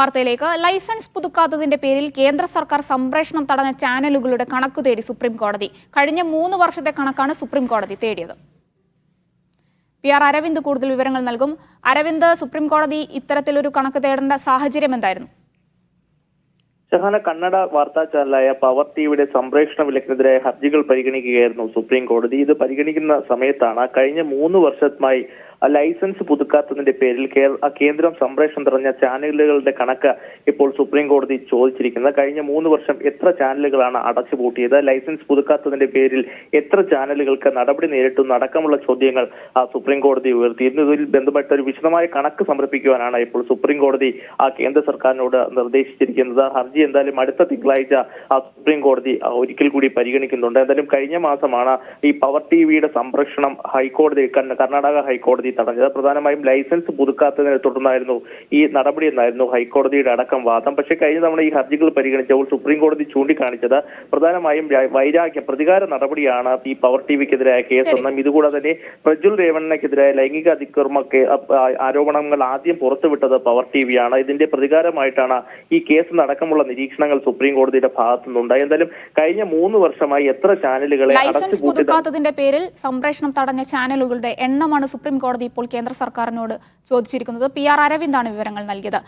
വാർത്തയിലേക്ക്. ലൈസൻസ് പുതുക്കാത്തതിന്റെ പേരിൽ കേന്ദ്ര സർക്കാർ സംപ്രേഷണം തടഞ്ഞ ചാനലുകളുടെ കണക്കു തേടി സുപ്രീം കോടതി. കഴിഞ്ഞ മൂന്ന് വർഷത്തെ കണക്കാണ് സുപ്രീം കോടതി തേടിയത്. പി ആർ അരവിന്ദ് കൂടുതൽ വിവരങ്ങൾ നൽകും. അരവിന്ദ് സുപ്രീം കോടതി ഇത്തരത്തിലൊരു കണക്ക് തേടേണ്ട സാഹചര്യം എന്തായിരുന്നു? ഷഹാന കന്നഡ വാർത്താ ചാനലായ പവർ ടിവിയുടെ സംപ്രേഷണ വിലക്കിനെതിരായ ഹർജികൾ പരിഗണിക്കുകയായിരുന്നു സുപ്രീം കോടതി. ഇത് പരിഗണിക്കുന്ന സമയത്താണ് കഴിഞ്ഞ മൂന്ന് വർഷമായി ലൈസൻസ് പുതുക്കാത്തതിന്റെ പേരിൽ കേന്ദ്രം സംപ്രേഷണം തുടങ്ങിയ ചാനലുകളുടെ കണക്ക് ഇപ്പോൾ സുപ്രീം കോടതി ചോദിച്ചിരിക്കുന്നത്. കഴിഞ്ഞ മൂന്ന് വർഷം എത്ര ചാനലുകളാണ് അടച്ചുപൂട്ടിയത്? ലൈസൻസ് പുതുക്കാത്തതിന്റെ പേരിൽ എത്ര ചാനലുകൾക്ക് നടപടി നേരിട്ടും? അടക്കമുള്ള ചോദ്യങ്ങൾ സുപ്രീം കോടതി ഉയർത്തിയിരുന്നു. ഇതിൽ ബന്ധപ്പെട്ട ഒരു വിശദമായ കണക്ക് സമർപ്പിക്കുവാനാണ് ഇപ്പോൾ സുപ്രീം കോടതി ആ കേന്ദ്ര സർക്കാരിനോട് നിർദ്ദേശിച്ചിരിക്കുന്നത്. ഹർജി എന്തായാലും അടുത്ത തിങ്കളാഴ്ച ആ സുപ്രീം കോടതി ഒരിക്കൽ കൂടി പരിഗണിക്കുന്നുണ്ട്. എന്തായാലും കഴിഞ്ഞ മാസമാണ് ഈ പവർ ടിവിയുടെ സംരക്ഷണം ഹൈക്കോടതി കർണ- കർണാടക ഹൈക്കോടതി തടഞ്ഞത്. പ്രധാനമായും ലൈസൻസ് പുതുക്കാത്തതിനെ തുടർന്നായിരുന്നു ഈ നടപടി എന്നായിരുന്നു ഹൈക്കോടതിയുടെ അടക്കം വാദം. പക്ഷേ കഴിഞ്ഞ തവണ ഈ ഹർജികൾ പരിഗണിച്ചപ്പോൾ സുപ്രീം കോടതി ചൂണ്ടിക്കാണിച്ചത് പ്രധാനമായും വൈരാഗ്യ പ്രതികാര നടപടിയാണ് ഈ പവർ ടിവിക്കെതിരായ കേസ് എന്നും ഇതുകൂടാതെ തന്നെ പ്രജ്വൽ രേവണ്ണയ്ക്കെതിരായ ലൈംഗിക അതിക്രമ ആരോപണങ്ങൾ ആദ്യം പുറത്തുവിട്ടത് പവർ ടി വിയാണ് ഇതിന്റെ പ്രതികാരമായിട്ടാണ് ഈ കേസ് അടക്കമുള്ള നിരീക്ഷണങ്ങൾ സുപ്രീം കോടതിയുടെ ഭാഗത്തു നിന്നുണ്ടായി എന്തായാലും കഴിഞ്ഞ മൂന്ന് വർഷമായി എത്ര ചാനലുകളെ ലൈസൻസ് പുതുക്കാത്തതിന്റെ പേരിൽ സംപ്രേഷണം തടഞ്ഞ ചാനലുകളുടെ എണ്ണമാണ് സുപ്രീം കോടതി ഇപ്പോൾ കേന്ദ്ര സർക്കാരിനോട് ചോദിച്ചിരിക്കുന്നത് പി ആർ അരവിന്ദാണ് വിവരങ്ങൾ നൽകിയത്.